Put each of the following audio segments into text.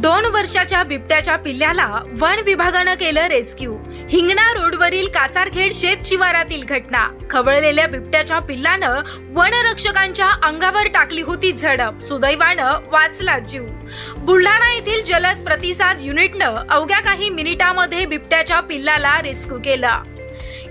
दोन वर्षाच्या बिबट्याच्या पिल्ल्याला वन विभागानं केलं रेस्क्यू. हिंगणा रोडवरील कासारखेड शेत शिवारातील घटना. खवळलेल्या बिबट्याच्या पिल्लानं वनरक्षकांच्या अंगावर टाकली होती झडप. सुदैवानं वाचला जीव. बुलढाणा येथील जलद प्रतिसाद युनिटनं अवघ्या काही मिनिटामध्ये बिबट्याच्या पिल्लाला रेस्क्यू केलं.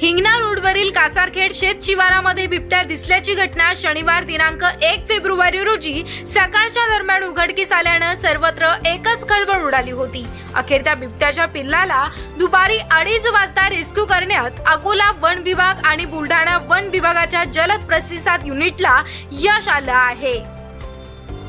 हिंगणा रोडवरील कासारखेड शेत शिवारामध्ये बिबट्या दिसल्याची घटना शनिवार दिनांक एक फेब्रुवारी रोजी सकाळच्या दरम्यान उघडकीस आल्यानं सर्वत्र एकच खळबळ उडाली होती. अखेर त्या बिबट्याच्या पिल्लाला दुपारी अडीच वाजता रेस्क्यू करण्यात अकोला वन विभाग आणि बुलढाणा वन विभागाच्या जलद प्रतिसाद युनिटला यश आलं आहे.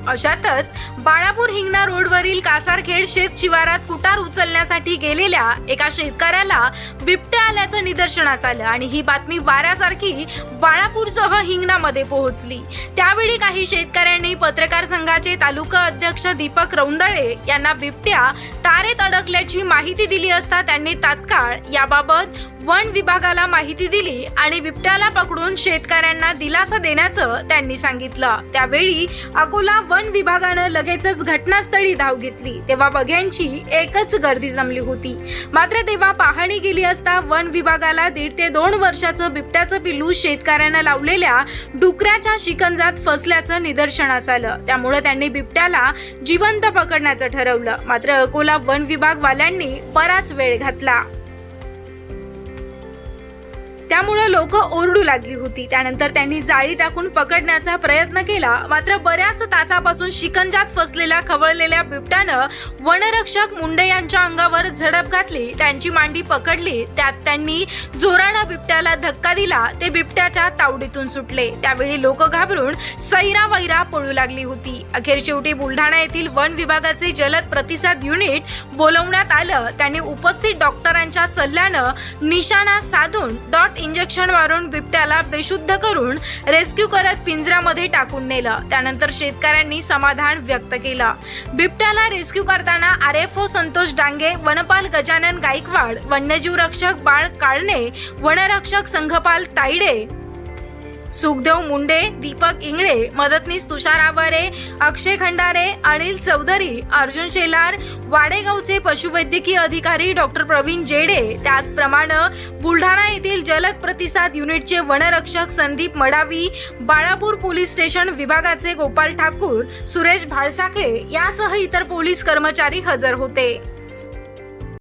अशातच बाळापूर हिंगणा रोडवरील कासारखेड शेत शिवारात कुटार उचलण्यासाठी गेलेल्या एका शेतकऱ्याला बिबट्या आल्याचं निदर्शनास आलं आणि ही बातमी वाऱ्यासारखी बाळापूरसह हिंगणामध्ये पोहोचली. त्यावेळी काही शेतकऱ्यांनी पत्रकार संघाचे तालुका अध्यक्ष दीपक रौंदळे यांना बिबट्या तारेत अडकल्याची माहिती दिली असता त्यांनी तात्काळ याबाबत वन विभागाला माहिती दिली आणि बिबट्याला पकडून शेतकऱ्यांना दिलासा देण्याचं त्यांनी सांगितलं. त्यावेळी अकोला वन विभागानं लगेचच घटनास्थळी धाव घेतली. तेव्हा बघ्यांची एकच गर्दी जमली होती. मात्र तेव्हा पाहणी गेली असता वन विभागाला दीड ते दोन वर्षाचं बिबट्याचं पिल्लू शेतकऱ्यांना लावलेल्या डुकऱ्याच्या शिकंजात फसल्याचं निदर्शनास आलं. त्यामुळे त्यांनी बिबट्याला जिवंत पकडण्याचं ठरवलं. मात्र अकोला वन विभागवाल्यांनी बराच वेळ घातला. त्यामुळे लोक ओरडू लागली होती. त्यानंतर त्यांनी जाळी टाकून पकडण्याचा प्रयत्न केला. मात्र बऱ्याच तासापासून शिकंजात फसलेल्या खवळलेल्या बिबट्यानं वनरक्षक मुंडे यांच्या अंगावर झडप घातली. त्यांची मांडी पकडली. त्यात त्यांनी जोरानं बिबट्याला धक्का दिला. ते बिबट्याच्या तावडीतून सुटले. त्यावेळी लोक घाबरून सैरा वैरा पळू लागली होती. अखेर शेवटी बुलढाणा येथील वन विभागाचे जलद प्रतिसाद युनिट बोलवण्यात आलं. त्यांनी उपस्थित डॉक्टरांच्या सल्ल्यानं निशाणा साधून डॉट इंजेक्शन मारून बिबट्याला बेशुद्ध करून रेस्क्यू करत पिंजऱ्यामध्ये टाकून नेलं. त्यानंतर शेतकऱ्यांनी समाधान व्यक्त केलं. बिबट्याला रेस्क्यू करताना R F O Santosh Dange वनपाल गजानन गायकवाड वन्यजीव रक्षक बाळ काळणे वनरक्षक संघपाल तायडे सुखदेव मुंडे दीपक इंगळे मदतनीस तुषार आवारे अक्षय खंडारे अनिल चौधरी अर्जुन शेलार वाडेगावचे पशुवैद्यकीय अधिकारी डॉक्टर प्रवीण जेडे. त्याचप्रमाणे बुलढाणा येथील जलद प्रतिसाद युनिटचे वनरक्षक संदीप मडावी बाळापूर पोलीस स्टेशन विभागाचे गोपाल ठाकूर सुरेश भाळसाखळे यासह इतर पोलीस कर्मचारी हजर होते.